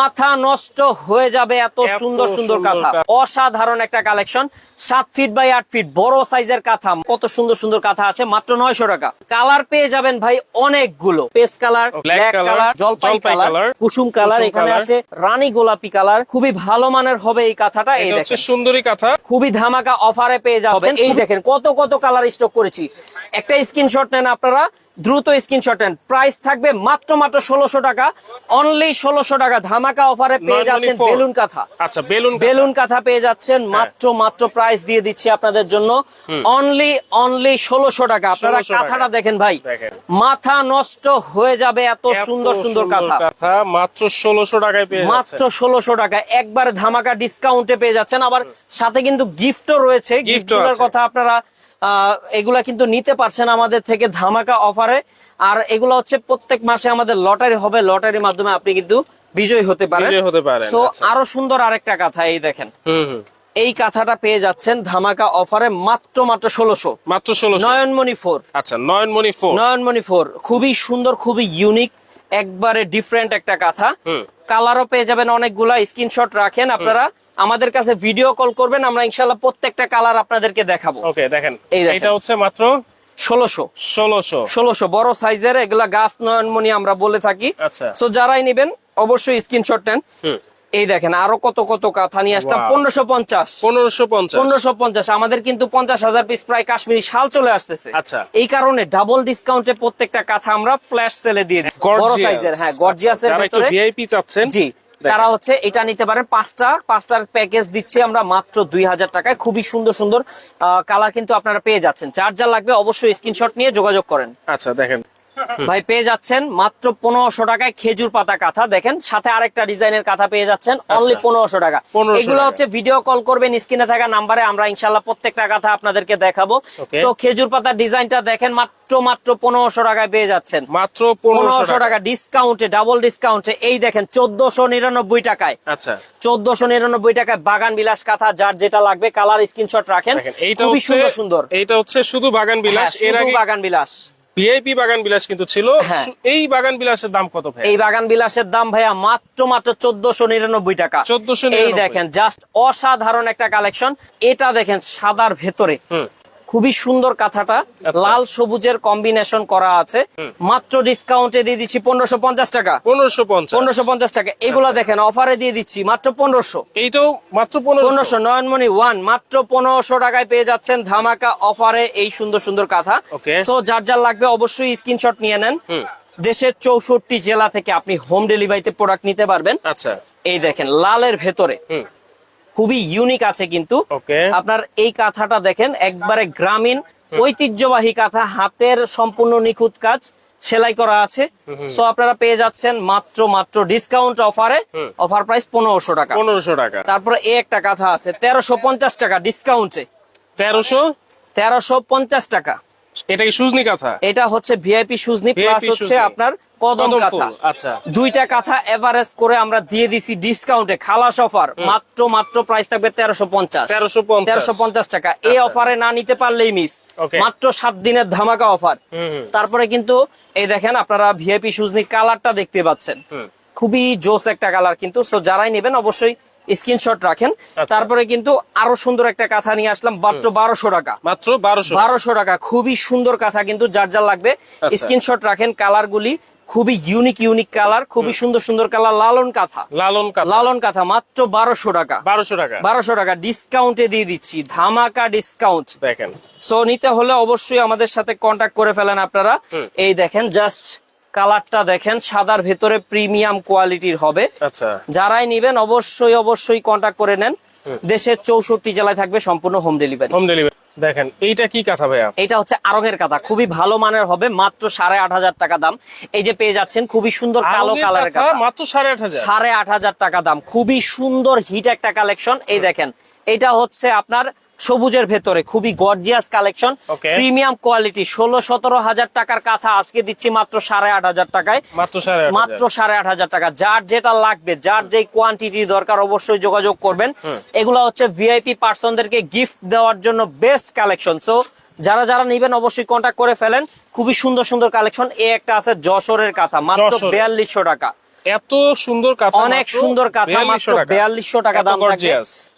মাথা নষ্ট হয়ে যাবে এত সুন্দর সুন্দর কাঁথা। অসাধারণ একটা কালেকশন। সাত ফিট বাই আট ফিট বড় সাইজের কাঁথা। কত সুন্দর সুন্দর কাঁথা আছে মাত্র নয়শো টাকা। কালার পেয়ে যাবেন ভাই অনেকগুলো। পেস্ট কালার ব্ল্যাক কালার জলপাই কালার কুসুম কালার এখানে আছে রানী গোলাপি কালার খুবই ভালো মানের হবে এই কাঁথাটা এই দেখেন। সুন্দরী কাঁথা। খুবই ধামাকা অফারে পেয়ে যাবেন। এই দেখেন কত কত কালার স্টক করেছি। একটা স্ক্রিনশট নেন আপনারা। দ্রুত স্ক্রিনশট নেন। প্রাইস থাকবে মাত্র মাত্র ষোলোশো টাকা। অনলি ষোলোশো টাকা ধামাকা অফারে পেয়ে যাচ্ছেন বেলুন কাঁথা। আচ্ছা বেলুন বেলুন কাঁথা পেয়ে যাচ্ছেন মাত্র মাত্র প্রাইস দিয়ে দিচ্ছি আপনাদের জন্য। অনলি অনলি ষোলোশো টাকা। আপনারা 1600 কাঁথাটা দেখেন ভাই। মাথা নষ্ট হয়ে যাবে এত সুন্দর সুন্দর কাঁথা। কাঁথা মাত্র ষোলোশো টাকায় পেয়ে মাত্র ষোলোশো টাকা একবার ধামাকা ডিসকাউন্টে পেয়ে যাচ্ছেন। আবার সাথে কিন্তু গিফটও রয়েছে। গিফটের। কথা আপনারা এগুলা কিন্তু নিতে পারছেন আমাদের থেকে ধামাকা অফারে। আর এগুলো হচ্ছে প্রত্যেক মাসে আমাদের লটারি হবে। লটারির মাধ্যমে আপনি কিন্তু বিজয়ী হতে পারেন। হতে পারেন, তো আচ্ছা। আরও সুন্দর আরেকটা কথা এই দেখেন। এই কাঁথাটা পেয়ে যাচ্ছেন ধামাকা অফারে মাত্র মাত্র ষোলোশো। মাত্র ষোলোশো। নয়নমণি ফোর। আচ্ছা নয়নমণি ফোর। নয়নমণি ফোর। খুবই সুন্দর খুবই ইউনিক একবারে ডিফারেন্ট একটা কথা। কালারও পেয়ে যাবেন অনেকগুলা স্ক্রিনশট রাখেন। আপনারা আমাদের কাছে ভিডিও কল করবেন আমরা ইনশাল্লাহ প্রত্যেকটা কালার আপনাদেরকে দেখাবো। ওকে দেখেন। এটা হচ্ছে মাত্র ষোলোশো। ষোলোশো। ষোলোশো। বড় সাইজের এগুলা গাছ নয়নমণি আমরা বলে থাকি। আচ্ছা। সো যারাই নেবেন অবশ্যই স্ক্রিনশট নেন। এই দেখেন আরও কত কত কাঁথা নিয়ে আসতাম পনেরোশো পঞ্চাশ। পনেরোশো পঞ্চাশ। পনেরোশো পঞ্চাশ। আমাদের কিন্তু পঞ্চাশ হাজার পিস প্রায় কাশ্মীরি শাল চলে আসতেছে। আচ্ছা। এই কারণে ডাবল ডিসকাউন্টে প্রত্যেকটা কাঁথা আমরা ফ্ল্যাশ সেলে দিয়ে দিই। বড় সাইজের হ্যাঁ গর্জিয়াসের যারা ভিতরে ভিআইপি চাচ্ছেন জি তারা হচ্ছে এটা নিতে পারেন। পাঁচটা পাঁচটার প্যাকেজ দিচ্ছি আমরা মাত্র দুই হাজার টাকায়। খুবই সুন্দর সুন্দর কালার কিন্তু আপনারা পেয়ে যাচ্ছেন। চার্জার লাগবে অবশ্যই স্ক্রিনশট নিয়ে যোগাযোগ করেন। আচ্ছা দেখেন। ভাই পেয়ে যাচ্ছেন মাত্র পনেরোশো টাকায় খেজুর পাতা কাঁথা। দেখেন সাথে আরেকটা ডিজাইনের কাঁথা পেয়ে যাচ্ছেন অনলি পনেরোশো টাকা। এগুলো হচ্ছে ভিডিও কল করবেন স্ক্রিনে থাকা নাম্বারে আমরা ইনশাল্লাহ প্রত্যেকটা কাঁথা আপনাদেরকে দেখাবো. তো খেজুর পাতার ডিজাইনটা দেখেন মাত্র মাত্র পনেরোশো টাকায় পেয়ে যাচ্ছেন। মাত্র পনেরোশো টাকা। ডিসকাউন্টে ডাবল ডিসকাউন্টে এই দেখেন চোদ্দশো নিরানব্বই টাকায়। আচ্ছা। চোদ্দশো নিরানব্বই টাকায় বাগান বিলাস কাঁথা যার যেটা লাগবে কালার স্ক্রিনশট রাখেন। খুবই সুন্দর সুন্দর। এইটা হচ্ছে শুধু বাগান বিলাস। হ্যাঁ, এর আগে বাগান বিলাস। ভিআইপি বাগান বিলাস কিন্তু ছিল। হ্যাঁ। এই বাগান বিলাসের দাম কত ভাই এই বাগান বিলাসের দাম ভাইয়া মাত্র মাত্র চোদ্দশো নিরানব্বই টাকা। চোদ্দশো এই দেখেন জাস্ট অসাধারণ একটা কালেকশন। এটা দেখেন সাদার ভেতরে। খুবই সুন্দর কাঁথাটা আচ্ছা। লাল সবুজের কম্বিনেশন করা আছে। মাত্র ডিসকাউন্টে দিয়ে দিচ্ছি পনেরোশো পঞ্চাশ টাকা। পনেরোশো পনেরোশো পঞ্চাশ টাকা। এগুলা দেখেন অফারে দিয়ে দিচ্ছি মাত্র পনেরোশো। এইটাও মাত্র পনেরোশো। নয়নমণি ওয়ান মাত্র পনেরোশো টাকায় পেয়ে যাচ্ছেন ধামাকা অফারে এই সুন্দর সুন্দর কাঁথা। তো যার যার লাগবে অবশ্যই স্ক্রিনশট নিয়ে নেন। দেশের চৌষট্টি জেলা থেকে আপনি হোম ডেলিভারিতে প্রোডাক্ট নিতে পারবেন। আচ্ছা। এই দেখেন লালের ভেতরে। খুবই ইউনিক আছে কিন্তু। আপনার এই কাঁথাটা দেখেন একবারে গ্রামীণ ঐতিহ্যবাহী কাঁথা হাতের সম্পূর্ণ নিখুঁত কাজ সেলাই করা আছে। সো আপনারা পেয়ে যাচ্ছেন মাত্র মাত্র ডিসকাউন্ট অফারে অফার প্রাইস পনেরোশো টাকা। পনেরোশো টাকা। তারপরে এই একটা কাঁথা আছে তেরোশো পঞ্চাশ টাকা ডিসকাউন্টে তেরোশো? তেরোশো পঞ্চাশ টাকা। এটা কি সুজনি কাঁথা? এটা হচ্ছে ভিআইপি সুজনি প্লাস হচ্ছে আপনার কদম কাঁথা। আচ্ছা। দুইটা কাঁথা এভারেজ করে আমরা দিয়ে দিছি ডিসকাউন্টে খালাস অফার মাত্র মাত্র প্রাইস থাকবে তেরোশো পঞ্চাশ। 1350 তেরোশো পঞ্চাশ টাকা। এই আচ্ছা। অফারে না নিতে পারলেই মিস মাত্র সাত দিনের ধামাকা অফার তারপরে কিন্তু এই দেখেন আপনারা ভিআইপি সুজনি কালারটা দেখতে পাচ্ছেন। খুবই জোস একটা কালার কিন্তু। সো যারাই নেবেন অবশ্যই স্ক্রিনশট রাখেন। আচ্ছা। তারপরে কিন্তু আরও সুন্দর একটা কাঁথা নিয়ে আসলাম মাত্র বারোশো টাকা। মাত্র বারোশো। বারোশো টাকা খুবই সুন্দর কাঁথা কিন্তু যার যার লাগবে। আচ্ছা। স্ক্রিনশট রাখেন কালার গুলি খুবই ইউনিক ইউনিক কালার খুবই সুন্দর সুন্দর কালার লালন কাঁথা। লালন লালন কাঁথা মাত্র বারোশো টাকা। বারোশো টাকা। বারোশো টাকা ডিসকাউন্টে দিয়ে দিচ্ছি ধামাকা ডিসকাউন্ট দেখেন। সো নিতে হলে অবশ্যই আমাদের সাথে কন্ট্যাক্ট করে ফেলেন আপনারা। এই দেখেন জাস্ট কালারটা দেখেন সাদার ভেতরে প্রিমিয়াম কোয়ালিটির হবে। আচ্ছা। যারাই নিবেন অবশ্যই অবশ্যই কন্ট্যাক্ট করে নেন। দেশের চৌষট্টি জেলায় থাকবে সম্পূর্ণ হোম ডেলিভারি হোম ডেলিভারি দেখেন এইটা কি কাঁথা ভাইয়া? এটা হচ্ছে আরঙের কাঁথা খুবই ভালো মানের হবে মাত্র সাড়ে আট হাজার টাকা দাম। এই যে পেয়ে যাচ্ছেন খুবই সুন্দর কালো কালারের কাঁথা মাত্র সাড়ে আট হাজার। সাড়ে আট হাজার টাকা দাম খুবই সুন্দর হিট একটা কালেকশন এই দেখেন এটা হচ্ছে আপনার সবুজের ভেতরে খুবই গর্জিয়াস কালেকশন প্রিমিয়াম কোয়ালিটি ষোলো সতেরো হাজার টাকার কাঁথা আজকে দিচ্ছি মাত্র সাড়ে আট হাজার টাকায়। মাত্র সাড়ে আট হাজার। টাকা। যার যেটা লাগবে যার যে কোয়ান্টিটি দরকার অবশ্যই যোগাযোগ করবেন। এগুলো হচ্ছে ভিআইপি পার্সনদেরকে গিফট দেওয়ার জন্য বেস্ট কালেকশন সো যারা যারা নিবেন অবশ্যই কন্ট্যাক্ট করে ফেলেন। খুবই সুন্দর সুন্দর কালেকশন এ একটা আছে যশোরের কাঁথা মাত্র। বিয়াল্লিশশো টাকা। এত সুন্দর কাঁথা অনেক সুন্দর কাঁথা মাত্র বিয়াল্লিশশো টাকা। দাম থাকবে।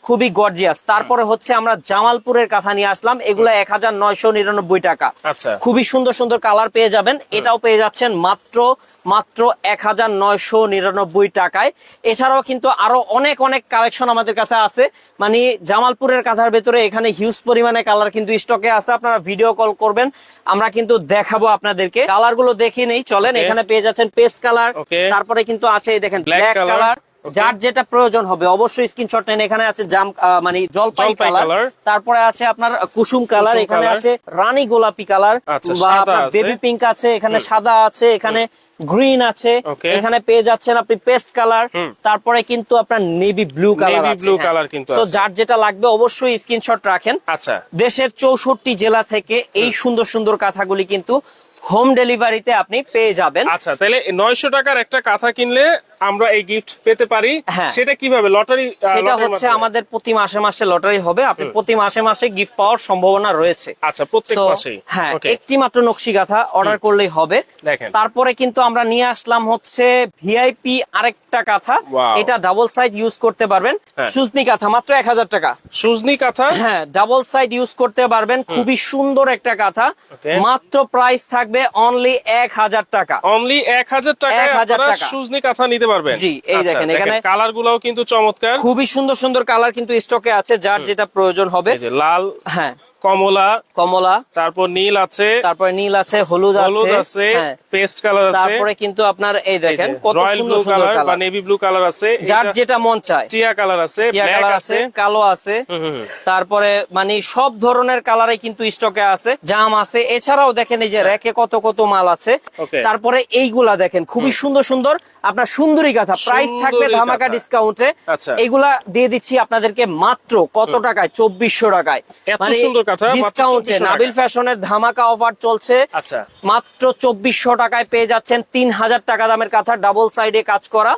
খুবই গর্জিয়াস তারপরে হচ্ছে আমরা জামালপুরের কাঁথা নিয়ে আসলাম। এগুলো এক হাজার নয়শো নিরানব্বই টাকা। আচ্ছা। খুবই সুন্দর সুন্দর কালার পেয়ে যাবেন। এটাও পেয়ে যাচ্ছেন মাত্র মাত্র এক হাজার নয়শো নিরানব্বই টাকায়। এছাড়াও কিন্তু আরও অনেক অনেক কালেকশন আমাদের কাছে আছে। মানে জামালপুরের কাঁথার ভেতরে এখানে হিউজ পরিমাণে কালার কিন্তু স্টকে আছে। আপনারা ভিডিও কল করবেন। আমরা কিন্তু দেখাবো আপনাদেরকে। কালারগুলো দেখে নেই চলেন। এখানে পেয়ে যাচ্ছেন পেস্ট কালার তারপরে কিন্তু আছে দেখেন ব্ল্যাক কালার. যার যেটা প্রয়োজন হবে অবশ্যই স্ক্রিনশট নেন। এখানে আছে জাম মানে জলপাই কালার তারপরে আছে আপনার কুসুম কালার এখানে আছে রানী গোলাপি কালার আচ্ছা, বা আপনার বেবি পিঙ্ক আছে এখানে সাদা আছে এখানে গ্রিন আছে। এখানে পেয়ে যাচ্ছেন আপনি পেস্ট কালার তারপরে কিন্তু আপনার নেভি ব্লু কালার আছে। blue হ্যাঁ। কিন্তু আছে। যার যেটা লাগবে অবশ্যই স্ক্রিনশট রাখেন। আচ্ছা। দেশের চৌষট্টি জেলা থেকে এই সুন্দর সুন্দর কাঁথাগুলি কিন্তু হোম ডেলিভারিতে আপনি পেয়ে যাবেন। আচ্ছা তাহলে নয়শো টাকার একটা কাঁথা কিনলে আমরা এই গিফট পেতে পারি হ্যাঁ। সেটা কীভাবে? লটারি সেটা হচ্ছে আমাদের প্রতি মাসে মাসে লটারি হবে। আপনি প্রতি মাসে মাসে গিফট পাওয়ার সম্ভাবনা রয়েছে। আচ্ছা প্রত্যেক মাসেই? হ্যাঁ একটি মাত্র নকশি গাথা অর্ডার করলেই হবে। দেখেন। তারপরে কিন্তু আমরা নিয়ে আসলাম হচ্ছে ভিআইপি আরেকটা কাঁথা। এটা ডাবল সাইড ইউজ করতে পারবেন। হ্যাঁ। সুজনি কাঁথা মাত্র এক হাজার টাকা। সুজনি কাঁথা? হ্যাঁ ডাবল সাইড ইউজ করতে পারবেন। খুবই সুন্দর একটা কাঁথা। মাত্র প্রাইস থাকবে অনলি এক হাজার টাকা। অনলি এক হাজার টাকায় 1000 আপনারা টাকা। সুজনি কাঁথা নিতে পারবেন। জি, এই দেখেন, এখানে- কালার গুলাও কিন্তু চমৎকার। খুবই সুন্দর সুন্দর কালার কিন্তু স্টকে আছে যার যেটা প্রয়োজন হবে। লাল। হ্যাঁ কমলা কমলা তারপর নীল আছে তারপরে নীল আছে হলুদ হলুদ আছে হ্যাঁ। পেস্ট কালার আছে। তারপরে কিন্তু আপনার এই দেখেন কত সুন্দর সুন্দর কালার বা নেভি ব্লু কালার আছে যার যেটা মন চায়। টিয়া কালার আছে টিয়া কালার আছে। কালো আছে। তারপরে মানে সব ধরনের কালারে কিন্তু স্টকে আছে জাম আছে। এছাড়াও দেখেন এই যে র্যাকে কত কত মাল আছে। তারপরে এইগুলা দেখেন খুবই সুন্দর সুন্দর। আপনার সুন্দরী গাথা প্রাইস থাকবে ধামাকা কাঁথা। ডিসকাউন্টে আচ্ছা। এগুলা দিয়ে দিচ্ছি আপনাদেরকে মাত্র কত টাকায়? চব্বিশশো টাকায়। এত সুন্দর কাঁথা, ডিসকাউন্টে নাবিল ফ্যাশনের ধামাকা অফার চলছে। আচ্ছা। মাত্র চব্বিশশো টাকায় পেয়ে যাচ্ছেন তিন হাজার টাকা দামের কাঁথা ডাবল সাইডে কাজ করা।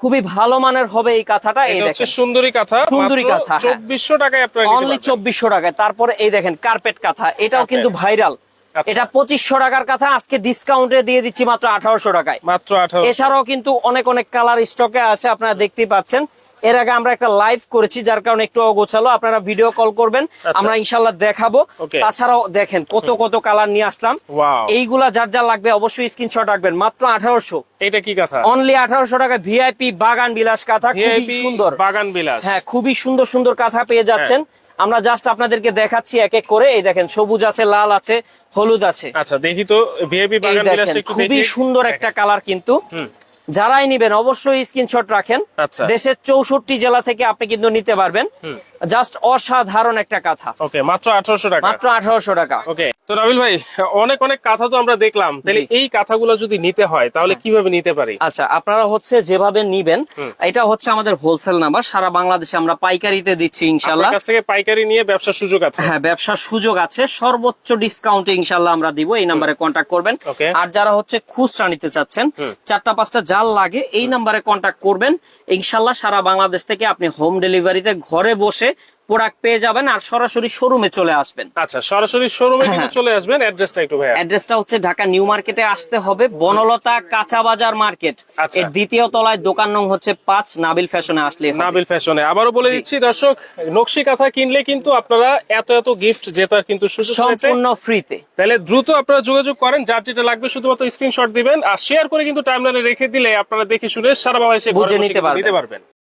খুবই ভালো মানের হবে এই কাঁথাটা এই দেখেন। সুন্দরী কাঁথা সুন্দরী কাঁথা, হ্যাঁ। চব্বিশশো টাকায় আপনারা অনলি চব্বিশশো টাকায়। তারপরে এই দেখেন কার্পেট কাঁথা এটাও কিন্তু ভাইরাল আচ্ছা। এটা পঁচিশশো টাকার কাঁথা আজকে ডিসকাউন্টে দিয়ে দিচ্ছি মাত্র আঠারোশো টাকায়। মাত্র এছাড়াও কিন্তু অনেক অনেক কালার স্টকে আছে আপনারা দেখতেই পাচ্ছেন। এর আগে আমরা একটা লাইভ করেছি যার কারণে একটু অগোছালো। আপনারা ভিডিও কল করবেন আমরা ইনশাল্লাহ দেখাবো। তাছাড়াও দেখেন কত কত কালার নিয়ে আসলাম। এইগুলা যার যা লাগবে অবশ্যই স্ক্রিনশট রাখবেন। মাত্র আঠারোশো। এটা কি কাঁথা? অনলি আঠারোশো টাকা ভিআইপি বাগান বিলাস কাঁথা খুবই সুন্দর। বাগান বিলাস। হ্যাঁ খুবই সুন্দর সুন্দর কাঁথা পেয়ে যাচ্ছেন। আমরা জাস্ট আপনাদেরকে দেখাচ্ছি এক এক করে। এই দেখেন সবুজ আছে লাল আছে হলুদ আছে। আচ্ছা দেখি তো ভিআইপি বাগান একটু খুবই সুন্দর একটা কালার কিন্তু। যারাই নিবেন অবশ্যই স্ক্রিনশট রাখেন। আচ্ছা। দেশের চৌষট্টি জেলা থেকে আপনি কিন্তু নিতে পারবেন। জাস্ট অসাধারণ একটা কাঁথা। ওকে মাত্র আঠারোশো টাকা। মাত্র আঠারোশো টাকা। ওকে তো রাবিল ভাই অনেক অনেক কাঁথা তো আমরা দেখলাম। তাহলে। এই কাঁথাগুলো যদি নিতে হয় তাহলে কীভাবে নিতে পারি? আচ্ছা আপনারা হচ্ছে যেভাবে নিবেন এটা হচ্ছে আমাদের হোলসেল নাম্বার সারা বাংলাদেশে আমরা পাইকারিতে দিচ্ছি ইনশাল্লাহ। কাছ থেকে পাইকারি নিয়ে ব্যবসার সুযোগ আছে? হ্যাঁ ব্যবসার সুযোগ আছে। সর্বোচ্চ ডিসকাউন্টে ইনশাল্লাহ আমরা দিব এই নাম্বারে কন্ট্যাক্ট করবেন। আর যারা হচ্ছে খুচরা নিতে চাচ্ছেন চারটা পাঁচটা জাল লাগে এই নাম্বারে কন্ট্যাক্ট করবেন। ইনশাল্লাহ সারা বাংলাদেশ থেকে আপনি হোম ডেলিভারিতে ঘরে বসে প্রোডাক্ট পেয়ে যাবেন আর সরাসরি শোরুমে চলে আসবেন। আচ্ছা সরাসরি শোরুমে হ্যাঁ। কিন্তু চলে আসবেন। অ্যাড্রেসটা একটু ভাইয়া। অ্যাড্রেসটা হচ্ছে ঢাকা নিউ মার্কেটে আসতে হবে বনলতা কাঁচা বাজার মার্কেট। আচ্ছা। এর দ্বিতীয় তলায় দোকান নং হচ্ছে পাঁচ নাবিল ফ্যাশনে আসলে। নাবিল ফ্যাশনে। আবারও বলে দিচ্ছি দর্শক নকশি কাঁথা কিনলে কিন্তু আপনারা এত এত গিফট জেতার কিন্তু সুযোগ সম্পূর্ণ ফ্রিতে তাহলে দ্রুত আপনারা যোগাযোগ করেন যার যেটা লাগবে শুধুমাত্র স্ক্রিনশট দিবেন আর শেয়ার করে কিন্তু টাইমলাইনে রেখে দিলে আপনারা দেখে শুনে সারা বাংলাদেশে বুঝে নিতে পারবেন।